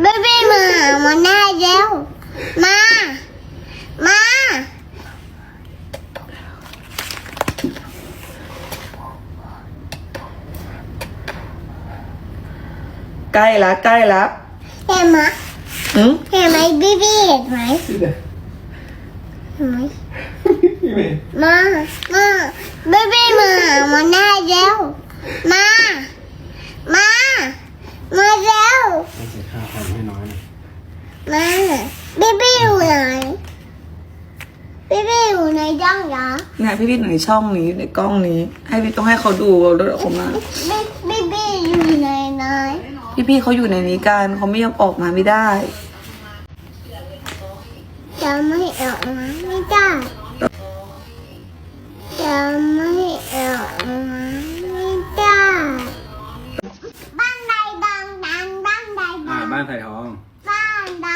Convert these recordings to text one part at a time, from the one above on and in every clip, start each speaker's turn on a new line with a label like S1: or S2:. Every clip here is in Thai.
S1: เบบี้มามาหน้าเร็วมา มา
S2: ใกล้ละใกล้ละ
S1: เห็นไหม
S2: อืม
S1: เห็นไหมบีบีเห็นไหมเห็นไหมมามาเบบี้มามาหน้าเร็วมา มา มาเร็ว
S3: ให้เสียค่าคอมให้น้อยหนะ
S1: มาบีบีอยู่ไหนบีบีอยู่ในจ้องเหรอ
S2: เนี่ยพี่พี่อยู่ในช่องนี้ในกล้องนี้ ให้พี่ต้องให้เขาดูแล้วเดี๋ยวเขามา
S1: บีบีบีอยู่ในไหน
S2: พี่พี่เขาอยู่ในนี้กันเขาไม่ยอมออกมาไม่ได้
S1: จะไม่ออกมาไม่ได้จะไม่ออกมาาดัง
S3: บ้านไผ่ทอง
S1: บ้านใด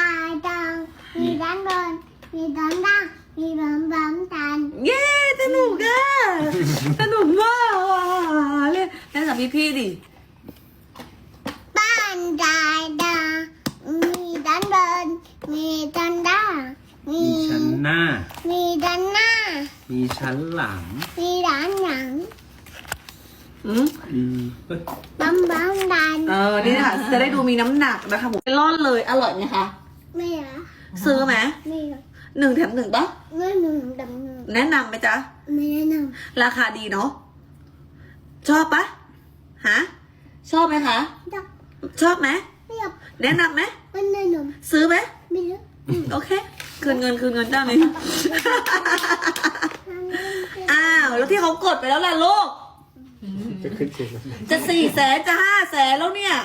S1: ดังมีด้านบนมีด้านล่างมีบัมบัมตัน
S2: เย้สนุกอะสนุกมากว่ะเล่นเล่นกับพี่พี่ดิ
S1: บ้านใดดังมีด้านบนมีด้านล่างมี
S3: มีชั้นหน้า
S1: มีด้านหน้า
S3: มีชั้นหลัง
S1: มีด้านหลัง
S2: อืม
S3: อืมเอ้ย
S1: บัมบัมตัน
S2: เออ นี่นะคะจะได้ดูมีน้ำหนักนะคะผมร่อนเลย อร่อยไหมคะ
S1: ไม่เหรอ
S2: ซื้อไหม
S1: ไม่เหรอ
S2: หนึ่งแถมหนึ่งปะ
S1: ไม่หนึ่งดำหนึ่ง
S2: แนะนำไหมจ๊ะ
S1: ไม่แนะน
S2: ราคาดีเนาะ ชอบปะฮะ ชอบไหมคะำ
S1: ดับ
S2: ชอบไหม
S1: ไม่อยาก
S2: แนะนำไหม
S1: ไม่แนะน
S2: ซื้อไหมำ
S1: ไม่เยอะ
S2: อืมโอเค คืนเงินคืนเงินเจ้านี้อ้าว แล้วที่เขากดไปแล้วล่ะลูก
S3: จะขึ้นเสียง
S2: จะสี่แสนจะห้าแสนแล้วเนี่ย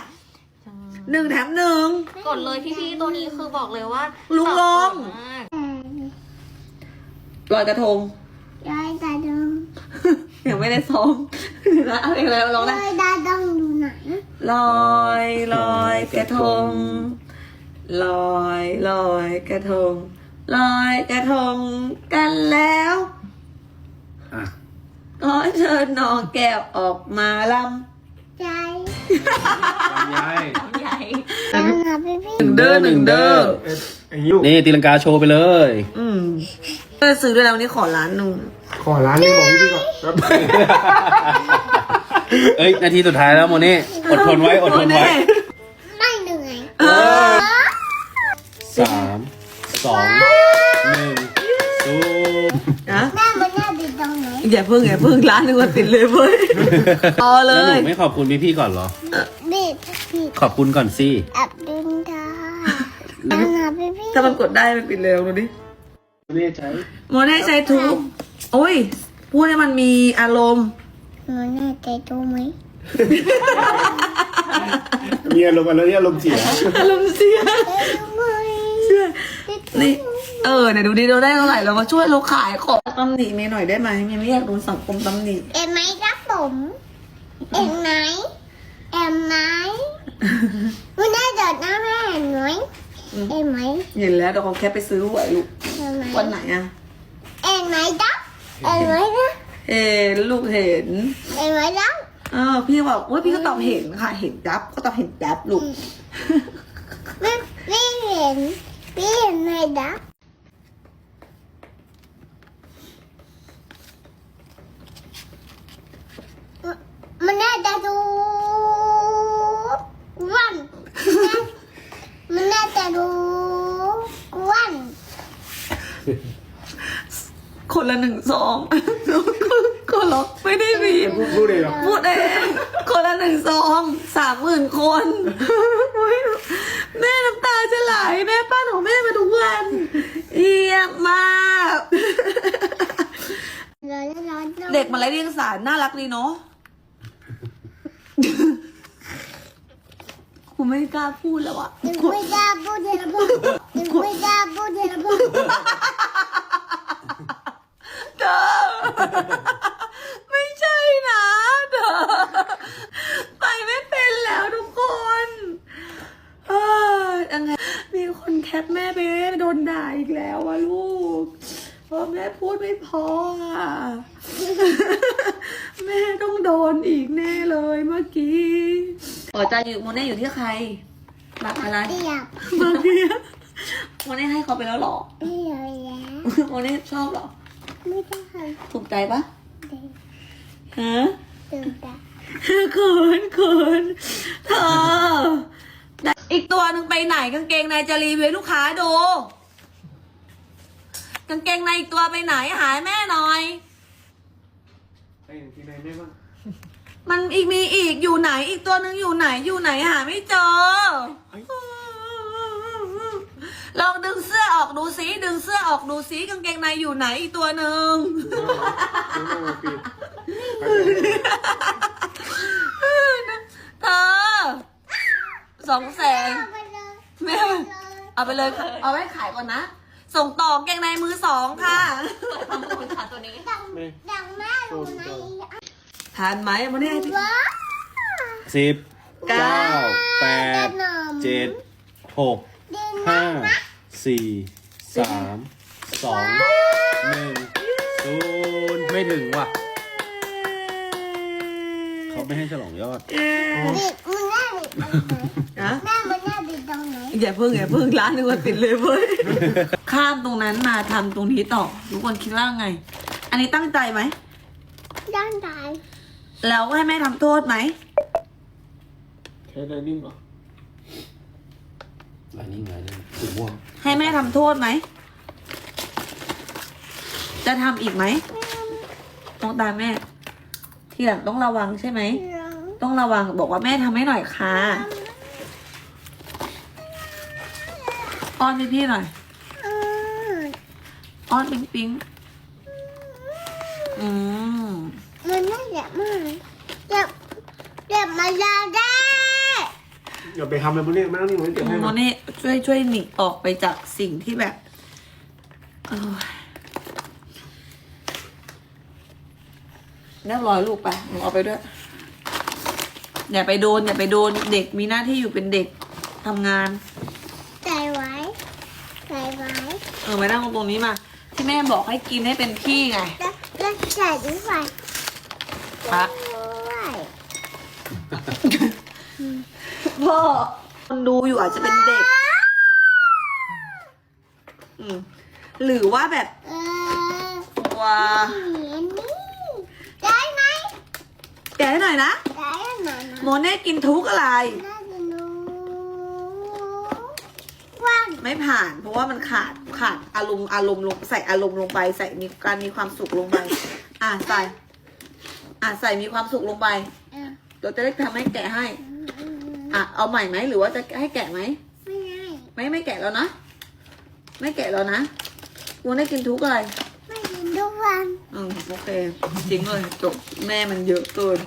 S2: หนึ่งแถมหนึ่ง
S4: กดเลยพี่ๆตัวนี้คือบอกเลยว่า
S2: ลุงลง
S4: ตอบโจทย์มาก
S2: ลอยกระทง
S1: ยายตาดง
S2: ยังไม่ได้ซ้อมนะเอาเองเลยร้องได้
S1: ยายตาดงดูหนัง
S2: ลอยลอยกระทงลอยลอยกระทงลอยกระทงกันแล้ว
S3: อะ
S2: ขอเชิญน้องแก้วออกมาล
S1: ใจ
S3: ลำไย
S4: ใหญ่
S1: ยังหาพี่พี่ำ
S2: เด้อหนึ่งเด้อ
S3: นี่ตีลังกาโชว์ไปเลย
S2: อืมก็ซื้อด้วยแล้ววันนี้ขอร้านหนึ่ง
S5: ขอร้านหนึงบอกพี่พี่ก่อนครับ
S3: เอ้ย นาทีสุดท้ายแล้วโมเน่อดทนไว้ อดทนไว้
S1: ไม่เหนื่อย
S2: เออ
S3: สามสองหนึ่งศูนย์
S2: นะ
S1: หน้ามันหน้าดีตรงไหน
S2: อย่าเพิ่งอย่าเพิ่งร้านหนึ่งวันติดเลยเว้ยพอเล
S3: แล้วหนู
S2: ย
S3: ไม่ขอบคุณพี่ๆก่อนเหรอ
S1: บีบบีบ
S3: ขอบคุณก่อนสิ
S1: อับดุลทายังหาพี่พี่
S2: ถ้ามันกดได้มันปิดเร็วดูดิ
S3: ไม่ใช้
S2: โมเน่ใช้ทุกโอ้ย พูดให้มันมีอารมณ์
S1: มันน่าใจดูไหม
S5: มีอารมณ์อะไรที่อารมณ์เสีย
S2: อารมณ์เสีย
S1: ใจดูไหม
S2: นี่เออไหนดูดิเราได้เท่าไหร่เรามาช่วยเราขายของตำหนิเมย์หน่อยได้ไหมเมย์ไม่อยากโดนสังคมตำหนิ
S1: เอ็มไหมครับผมเอ็มไหมเอ็มไหมมันน่าจดหน้าแม่เห็นไหมเอ็มไหม
S2: เห็นแล้วเดี๋ยวเขาแค่ไปซื้อหวยลูก
S1: เอ็มไหม
S2: วันไหนอะ
S1: เอ็มไหมจ๊ะเอ็มไหมจ๊ะ
S2: เห็นลูกเห็น
S1: เอ็มไหมจ๊ะ
S2: เออพี่บอกว่าพี่ก็ตอบเห็นค่ะเห็นดับก็ตอบเห็นดับลูก
S1: ไม่ไม่เห็น ไม่เห็นไหมจ๊ะมันน่าจะดูวันมันน่าจะดูวัน
S2: คนละหนึ่งซองคนล็อกไม่ได้บีบ
S5: พูดพูดเลยเหรอ
S2: พูดเองคนละหนึ่งซองสามหมื่นคน แม่น้ำตาจะไหลแม่ป้าของแม่มาทุกวัน เยี่ยมมาก
S1: ร้อนร้อน
S2: เด็กมาไร้เรียงสารน่ารักดีเนาะกูไม่กล้าพูดแล้วอะ
S1: ดึงไม่ได้พูดเดี๋ยวเราพูดดึงไม่ได้พูดเดี๋ยวเราพูด
S2: เธอไม่ใช่นะเธอไปไม่เป็นแล้วทุกคนเฮ้ยยังไงมีคนแคปแม่ไปโดนด่าอีกแล้วอะลูกเพราะแม่พูดไม่พออะแม่ต้องโดนอีกแน่เลยเมื่อกี้อ๋อใจอยู่โมเน่อยู่ที่ใครบักอะไร
S1: เรียบ
S2: บักเดียวโมเน่ให้เขาไปแล้วเหรอ
S1: เรียบแล้ว
S2: โมเน่ชอบเหรอ
S1: ไม่ได้ท
S2: ถูกใจปะำ
S1: เด็ก
S2: ฮะ
S1: ตื่นตา
S2: เขินเขินเธอแต่อีกตัวหนึ่งไปไหนกางเกงในจะรีวิวให้ลูกค้าดู กางเกงในอีกตัวไปไหนหายแม่หน่อย
S5: ไอ้ที่ไหนไม่บ้าง
S2: มันอีกมีอีกอยู่ไหนอีกตัวหนึ่งอยู่ไหนอยู่ไหนหาไม่เจอ ลองดึงเสื้อออกดูซิดึงเสื้อออกดูซิกางเกงในอยู่ไหนอีกตัวหนึ่ง
S5: น้องมาปี
S2: เธอสองแสน
S1: ไปเลย
S2: แม่เอาไปเลยค่ะเอาไว้ขายก่อนนะ ส่งต่อกางเกงในมือสองค่ะ
S4: ทำคุณค่ะตัวนี้
S1: ดังดังแม่รู้ไหม
S2: ทานไหมมาเนี่ย
S1: ว้า
S3: สิบ
S2: เก้า
S3: เก้าแปดเจ็ดหกห้าสี่สามสองหนึ่งศูนย์ไม่ถึงว่ะ เขาไม่ให้ฉลองยอด
S1: ดิดมึงแม่ดิดตรงไห น
S2: นะ
S1: แม่มึงแม่ดิดตรงไหน
S2: อย่าเพิ่งอย่าเพิ่งร้านนึงมันปิดเลยเว้ยข้ามตรงนั้นมาทำตรงนี้ต่อทุกคนคิดว่าไง อันนี้ตั้งใจไหม
S1: ด้านใด
S2: แล้วให้แม่ทำโทษไหม
S5: แค่ได้นิ่มเหรอ
S3: อันนี้ไงเนี่ยสีม่วง
S2: ให้แม่ทำโทษไหมจะทำอีกไหมต้องตามแม่ ทีหลังต้องระวังใช่ไหม ต้องระวังบอกว่าแม่ทำให้หน่อยค่ะอ้อนพี่พี่ๆหน่อย
S1: อืม
S2: อ้อนปิ๊งปิ๊งอืม
S1: มันน่าเจ็บมากเจ็บเจ็บมาแล้วได้
S5: อย่าไปทำเลยพวกนี้ไม่ต้องนิ่มไว้เก็บให้
S2: โม
S5: มัน
S2: เน่ช่วยช่วยหนีออกไปจากสิ่งที่แบบเออเรียบร้อยลูกไปหนูเอาไปด้วย อย่าไปโดนอย่าไปโดนเด็กมีหน้าที่อยู่เป็นเด็กทำงาน
S1: ใจไว้ใจไว้
S2: เออมานั่งตรงนี้มา ที่แม่บอกให้กินให้เป็นที่ไง
S1: แล้วแล้วใส่ด้วย
S2: ปะ
S1: ด้วย
S2: พ่อคนดูอยู่อาจจะเป็นเด็ก อืมหรือว่าแบบ
S1: เออ
S2: ว้า
S1: เหนียนนี่ได้ไหม
S2: แกะให้หน่อยนะ
S1: ได้ไหม
S2: โมเน่กินทุกอะไร
S1: น่าจะรู้ว่าง
S2: ไม่ผ่าน เพราะว่ามันขาดขาดอารมณ์อารมณ์ลงใส่อารมณ์ลงไป ใส่มีการมีความสุขลงไป อะใส่ อะใส่มีความสุขลงไป
S1: อะ
S2: เราจะได้ทำให้แกะให้ อะเอาใหม่ไหมหรือว่าจะให้แกะไหม
S1: ไม่ได้
S2: ไม่ไม่แกะแล้วนะ ไม่แกะแล้วนะโมเน่กินทุกอะไร
S1: ไม่กินทุกวัน
S2: อืมโอเคจริงเลยจบแม่มันเยอะเกิน